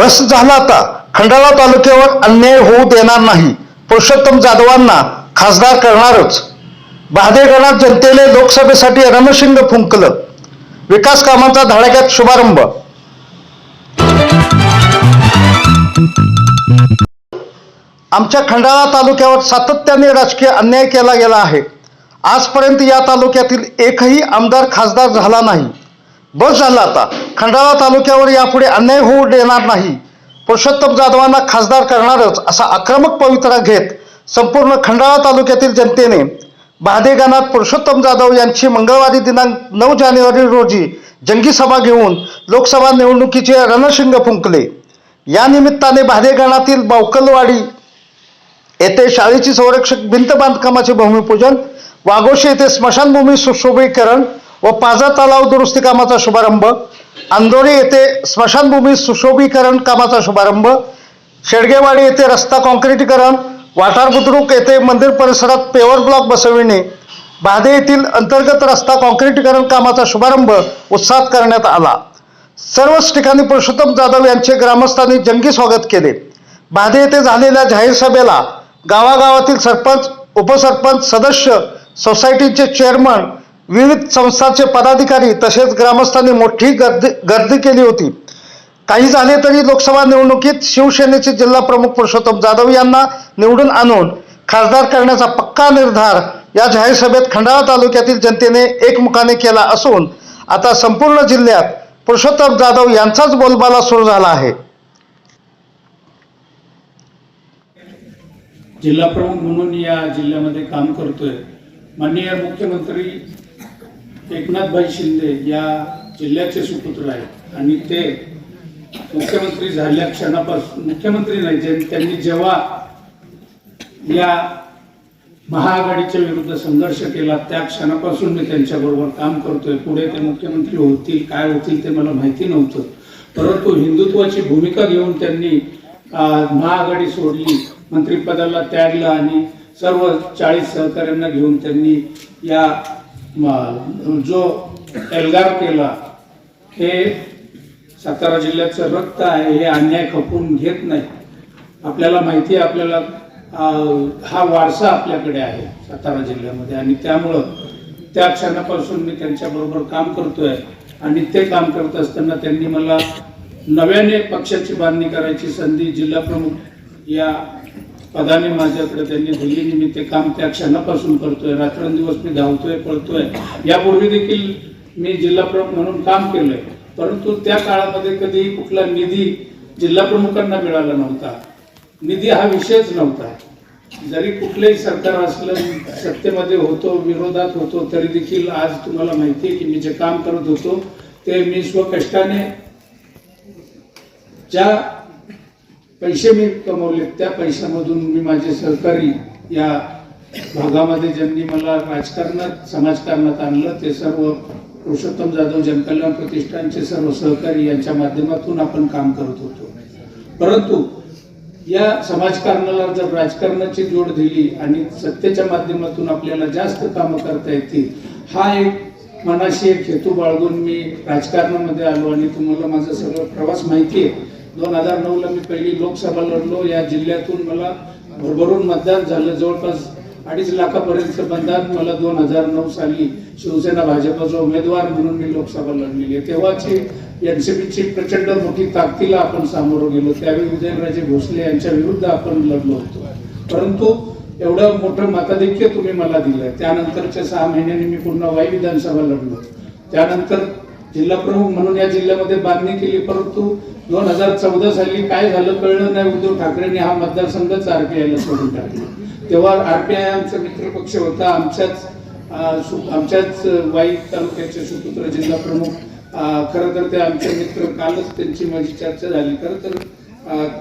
बस झाला आता. खंडाळा तालुक्यावर अन्याय होऊ देणार नाही. पुरुषोत्तम जाधवांना खासदार करणारच. बहादेगणात जनतेने लोकसभेसाठी रणशिंग फुंकलं. विकास कामांचा धडाक्यात शुभारंभ. आमच्या खंडाळा तालुक्यावर सातत्याने राजकीय अन्याय केला गेला आहे. आजपर्यंत या तालुक्यातील एकही आमदार खासदार झाला नाही. बस झाला आता. खंडाळा तालुक्यावर यापुढे अन्याय होऊ देणार नाही. पुरुषोत्तम जाधवांना खासदार करणारच असा आक्रमक पवित्रा घेत संपूर्ण खंडाळा तालुक्यातील जनतेने बहादेगानात पुरुषोत्तम जाधव यांची मंगळवारी दिनांक नऊ जानेवारी रोजी जंगी सभा घेऊन लोकसभा निवडणुकीचे रणशिंग फुंकले. या निमित्ताने बहादेगानातील बावकलवाडी येथे शाळेची संरक्षक भिंत बांधकामाचे भूमिपूजन वाघोशी येथे स्मशानभूमी सुशोभीकरण व पाझा तलाव दुरुस्ती कामाचा शुभारंभ अंदोरी येथे स्मशानभूमी सुशोभीकरण कामाचा शुभारंभ शेडगेवाडी येथे रस्ता काँक्रीटीकरण वाठार बुद्रुक येथे मंदिर परिसरात पेवर ब्लॉक बसविणे बाधे येथील अंतर्गत रस्ता काँक्रीटीकरण कामाचा शुभारंभ उत्साहात करण्यात आला. सर्वच ठिकाणी पुरुषोत्तम जाधव यांचे ग्रामस्थांनी जंगी स्वागत केले. बाधे येथे झालेल्या जाहीर सभेला गावागावातील सरपंच उपसरपंच सदस्य सोसायटीचे चेअरमन विविध संस्थांचे पदाधिकारी तसेच ग्रामस्थांनी मोठी गर्दी गर्दी केली होती. काही झाले तरी लोकसभा निवडणुकीत शिवसेनेचे जिल्हा प्रमुख पुरुषोत्तम जाधव यांना निवडून आणून खासदार करण्याचा पक्का निर्धार या जाहीर सभेत खंडाळा तालुक्यातील जनतेने एकमुखाने केला असून आता संपूर्ण जिल्ह्यात पुरुषोत्तम जाधव यांचाच बोलबाला सुरू झाला आहे. जिल्हा प्रमुख म्हणून या जिल्ह्यामध्ये काम करतोय. माननीय मुख्यमंत्री एकनाथभाई शिंदे या जिल्ह्याचे सुपुत्र आहेत. आणि ते मुख्यमंत्री झाल्या क्षणापासून मुख्यमंत्री नाही ज्यांनी त्यांनी जेव्हा या महाआघाडीच्या विरुद्ध संघर्ष केला त्या क्षणापासून मी त्यांच्याबरोबर काम करतोय. पुढे ते मुख्यमंत्री होतील काय होतील ते मला माहिती नव्हतं. परंतु हिंदुत्वाची भूमिका घेऊन त्यांनी महाआघाडी सोडली मंत्रिपदाला त्यागलं आणि सर्व चाळीस सहकाऱ्यांना घेऊन त्यांनी या जो एल्गार केला हे सातारा जिल्ह्याचं रक्त आहे हे अन्याय खपून घेत नाही. आपल्याला माहिती आहे आपल्याला हा वारसा आपल्याकडे आहे सातारा जिल्ह्यामध्ये. आणि त्यामुळं त्या क्षणापासून मी त्यांच्याबरोबर काम करतोय. आणि ते काम करत असताना त्यांनी मला नव्याने पक्षाची बांधणी करायची संधी जिल्हा प्रमुख या पदाने माझ्याकडे त्यांनी दिली मी ते काम त्या क्षणापासून करतोय रात्रंदिवस मी धावतोय पळतोय. यापूर्वी देखील मी जिल्हा प्रमुख म्हणून काम केलंय. परंतु त्या काळामध्ये कधी कुठला निधी जिल्हा प्रमुखांना मिळाला नव्हता. निधी हा विषयच नव्हता. जरी कुठलंही सरकार असलं सत्तेमध्ये होतो विरोधात होतो तरी देखील आज तुम्हाला माहिती आहे की मी जे काम करत होतो ते मी स्वकष्टाने ज्या पैसे मी कमवले त्या पैशामधून मी माझे सहकारी या भागामध्ये ज्यांनी मला राजकारणात समाजकारणात आणलं ते सर्व पुरुषोत्तम जाधव जनकल्याण प्रतिष्ठानचे सर्व सहकारी यांच्या माध्यमातून आपण काम करत होतो. परंतु या समाजकारणाला जर राजकारणाची जोड दिली आणि सत्तेच्या माध्यमातून आपल्याला जास्त कामं करता येतील हा एक मनाशी एक हेतू बाळगून मी राजकारणामध्ये आलो आणि तुम्हाला माझा सगळं प्रवास माहिती आहे. दोन हजार नऊला मी पहिली लोकसभा लढलो. या जिल्ह्यातून मला भरभरून मतदान झालं. जवळपास अडीच लाखापर्यंत मतदान मला दोन हजार नऊ साली शिवसेना भाजपचा उमेदवार म्हणून मी लोकसभा लढलेली आहे. तेव्हाची एनसीपीची प्रचंड मोठी ताकदीला आपण सामोरं गेलो. त्यावेळी उदयनराजे भोसले यांच्या विरुद्ध आपण लढलो होतो. परंतु एवढं मोठं मताधिक्य तुम्ही मला दिलं त्यानंतरच्या सहा महिन्यांनी मी पुन्हा वाई विधानसभा लढलो. त्यानंतर जिल्हा प्रमुख म्हणून या जिल्ह्यामध्ये बांधणी केली. परंतु दोन हजार चौदा साली काय झालं कळलं नाही. उद्धव ठाकरेंनी हा मतदारसंघच आरपीआयला सोडून टाकला. तेव्हा आरपीआय आमचा मित्रपक्ष होता. आमच्याच आमच्याच वाई तालुक्याचे सुपुत्र जिल्हा प्रमुख. खरं तर ते आमचे मित्र कालच त्यांची माझी चर्चा झाली. खरं तर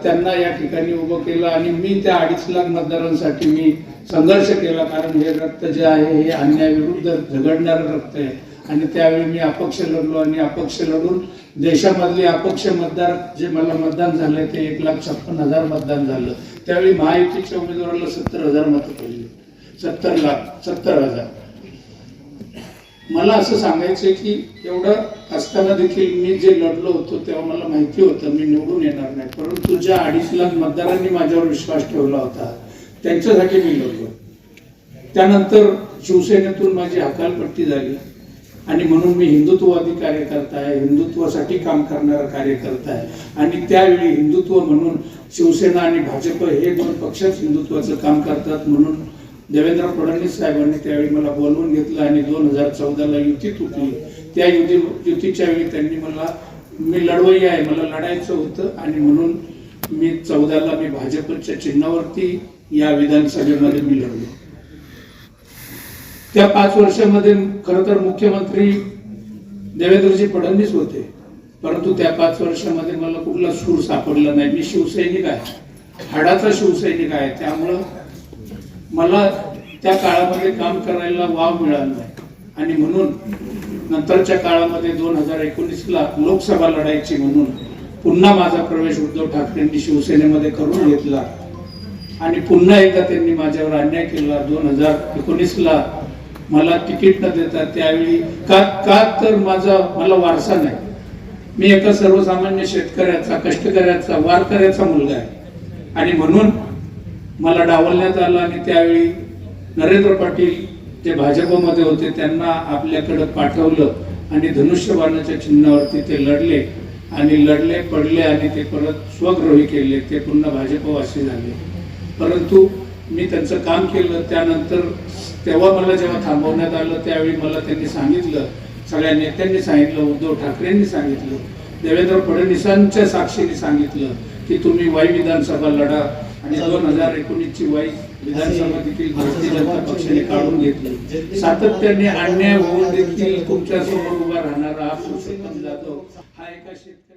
त्यांना या ठिकाणी उभं केलं आणि मी त्या अडीच लाख मतदारांसाठी मी संघर्ष केला. कारण हे रक्त जे आहे हे अन्यायाविरुद्ध झगडणारं रक्त आहे. आणि त्यावेळी मी अपक्ष लढलो आणि अपक्ष लढून देशामधले अपक्ष मतदार जे मला मतदान झालंय ते एक लाख छप्पन हजार मतदान झालं. त्यावेळी महायुतीच्या उमेदवाराला सत्तर हजार मतं पडली. सत्तर लाख सत्तर हजार. मला असं सांगायचं की एवढं असताना देखील मी जे लढलो होतो तेव्हा मला माहिती होतं मी निवडून येणार नाही. परंतु ज्या अडीच लाख मतदारांनी माझ्यावर विश्वास ठेवला होता त्यांच्यासाठी मी लढलो. त्यानंतर शिवसेनेतून माझी हकालपट्टी झाली. आणि म्हणून मी हिंदुत्ववादी कार्यकर्ता आहे हिंदुत्वासाठी काम करणारा कार्यकर्ता आहे आणि त्यावेळी हिंदुत्व म्हणून शिवसेना आणि भाजप हे दोन पक्षच हिंदुत्वाचं काम करतात म्हणून देवेंद्र फडणवीस साहेबांनी त्यावेळी मला बोलवून घेतलं आणि दोन हजार चौदाला युती तुटली. त्या युती युतीच्या वेळी त्यांनी मला मी लढवई आहे मला लढायचं होतं आणि म्हणून मी चौदाला मी भाजपच्या चिन्हावरती या विधानसभेमध्ये मी लढलो. त्या पाच वर्षामध्ये खर तर मुख्यमंत्री देवेंद्रजी फडणवीस होते. परंतु त्या पाच वर्षामध्ये मला कुठला सूर सापडला नाही. मी शिवसैनिक आहे. हाडाचा शिवसैनिक आहे. त्यामुळं मला त्या काळामध्ये काम करायला वाव मिळाला नाही. आणि म्हणून नंतरच्या काळामध्ये दोन हजार एकोणीसला लोकसभा लढायची म्हणून पुन्हा माझा प्रवेश उद्धव ठाकरेंनी शिवसेनेमध्ये करून घेतला. आणि पुन्हा एकदा त्यांनी माझ्यावर अन्याय केला. दोन हजार एकोणीसला मला तिकीट न देता त्यावेळी का का तर माझा मला वारसा नाही. मी एका सर्वसामान्य शेतकऱ्याचा कष्टकऱ्याचा वारकऱ्याचा मुलगा आहे. आणि म्हणून मला डावलण्यात आलं आणि त्यावेळी नरेंद्र पाटील जे भाजपमध्ये होते त्यांना आपल्याकडं पाठवलं आणि धनुष्यबाणाच्या चिन्हावरती ते लढले. आणि लढले पडले आणि ते परत स्वग्रही केले. ते पुन्हा भाजपवासी झाले. परंतु मी त्यांचं काम केलं त्यानंतर तेव्हा मला जेव्हा थांबवण्यात आलं त्यावेळी मला त्यांनी सांगितलं सगळ्या नेत्यांनी सांगितलं उद्धव ठाकरेंनी सांगितलं देवेंद्र फडणवीसांच्या साक्षीने सांगितलं की तुम्ही वाई विधानसभा लढा आणि दोन हजार एकोणीसची वाई विधानसभा देखील भारतीय जनता पक्षाने काढून घेतली. सातत्याने अन्याय होऊन देखील तुमच्यासमोर उभा राहणारा हा पुरुषोत्तम जाधव हा एका शेतकऱ्या